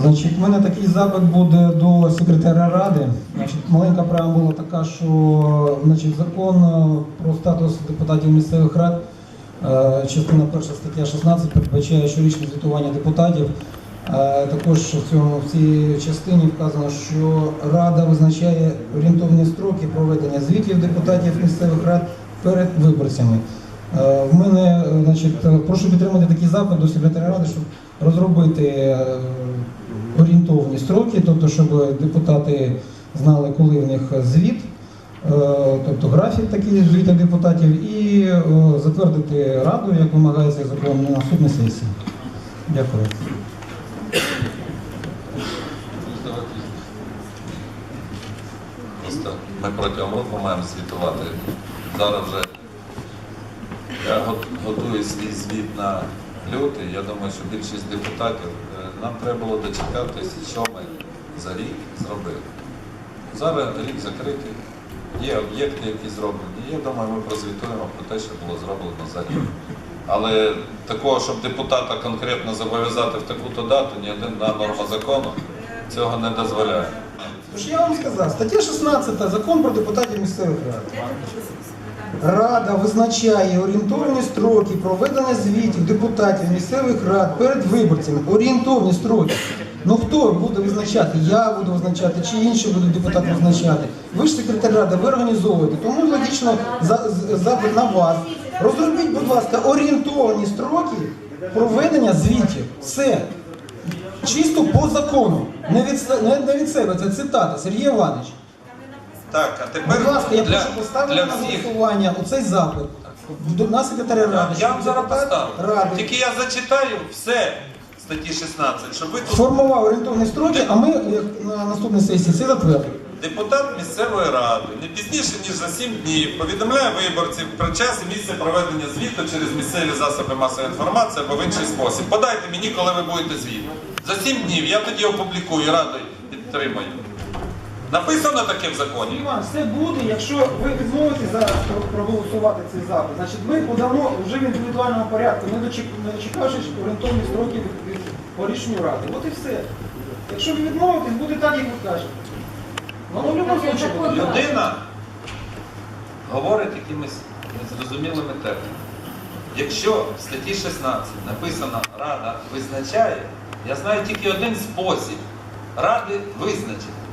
Значить, у мене такий запит буде до секретаря ради. Значить, маленька преамбула така, що значить, закон е, про статус депутатів місцевих рад, е, частина перша стаття 16 передбачає щорічне звітування депутатів. Е, Також в цьому в цій частині вказано, що рада визначає орієнтовні строки проведення звітів депутатів місцевих рад перед виборцями. Е, В мене, значить, е, прошу підтримати такий запит до секретаря ради, щоб розробити е, орієнтовні строки, тобто, щоб депутати знали, коли в них звіт, тобто графік такий звіту депутатів, і затвердити раду, як вимагає цей закон, на наступній сесії. Дякую. Ми протягом року маємо звітувати. Зараз вже я го- готую свій звіт на лютий. Я думаю, що більшість депутатів е, нам треба було дочекатись, що ми за рік зробили. Зараз рік закритий, є об'єкти, які зроблені. Я думаю, ми прозвітуємо про те, що було зроблено за рік. Але такого, щоб депутата конкретно зобов'язати в таку-то дату, ні одна норма закону цього не дозволяє. Тож я вам сказав, стаття 16 закон про депутатів місцевих рад. Рада визначає орієнтовні строки проведення звітів депутатів місцевих рад перед виборцями. Орієнтовні строки. Ну хто буде визначати? Я буду визначати, чи інші будуть депутати визначати. Ви ж секретар ради, ви організовуєте. Тому логічно запит на вас. Розробіть, будь ласка, орієнтовні строки проведення звітів. Все. Чисто по закону. Не від, не, від себе, це цитата. Сергій Іванович. Так, а тепер Будь ласка, я для, прошу поставити для на всіх. голосування оцей запит. До- На секретаря ради. Я вам зараз депутат поставлю. Ради Тільки я зачитаю все статті 16, щоб ви тут формував орієнтовні строки, а ми як на наступній сесії це затвердимо. депутат місцевої ради не пізніше ніж за 7 днів повідомляє виборців про час і місце проведення звіту через місцеві засоби масової інформації або в інший спосіб. Подайте мені, коли ви будете звіт. За 7 днів я тоді опублікую радою підтримаю. Написано таке в законі. Іван, все буде, якщо ви відмовитесь зараз проголосувати цей запит. Значить, ми подамо вже в індивідуальному порядку, не дочек- не дочекавшись орієнтовні строки від, від по рішенню ради. От і все. Якщо ви відмовитесь, буде так, як ви кажете. Ну, в будь-якому випадку буде. Людина говорить якимись незрозумілими термінами. Якщо в статті 16 написано Рада визначає, я знаю тільки один спосіб Ради визначити.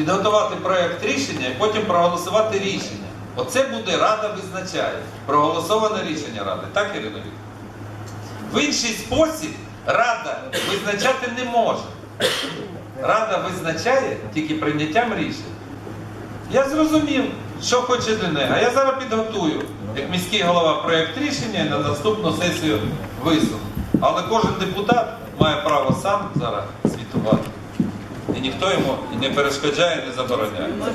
Підготувати проєкт рішення і потім проголосувати рішення. Оце буде Рада визначає. Проголосоване рішення Ради. Так, Ірина Вікторівна? В інший спосіб Рада визначати не може. Рада визначає тільки прийняттям рішень. Я зрозумів, що хоче для неї. А я зараз підготую, як міський голова, проєкт рішення і на наступну сесію висуну. Але кожен депутат має право сам зараз звітувати. І ніхто йому не перешкоджає, не забороняє.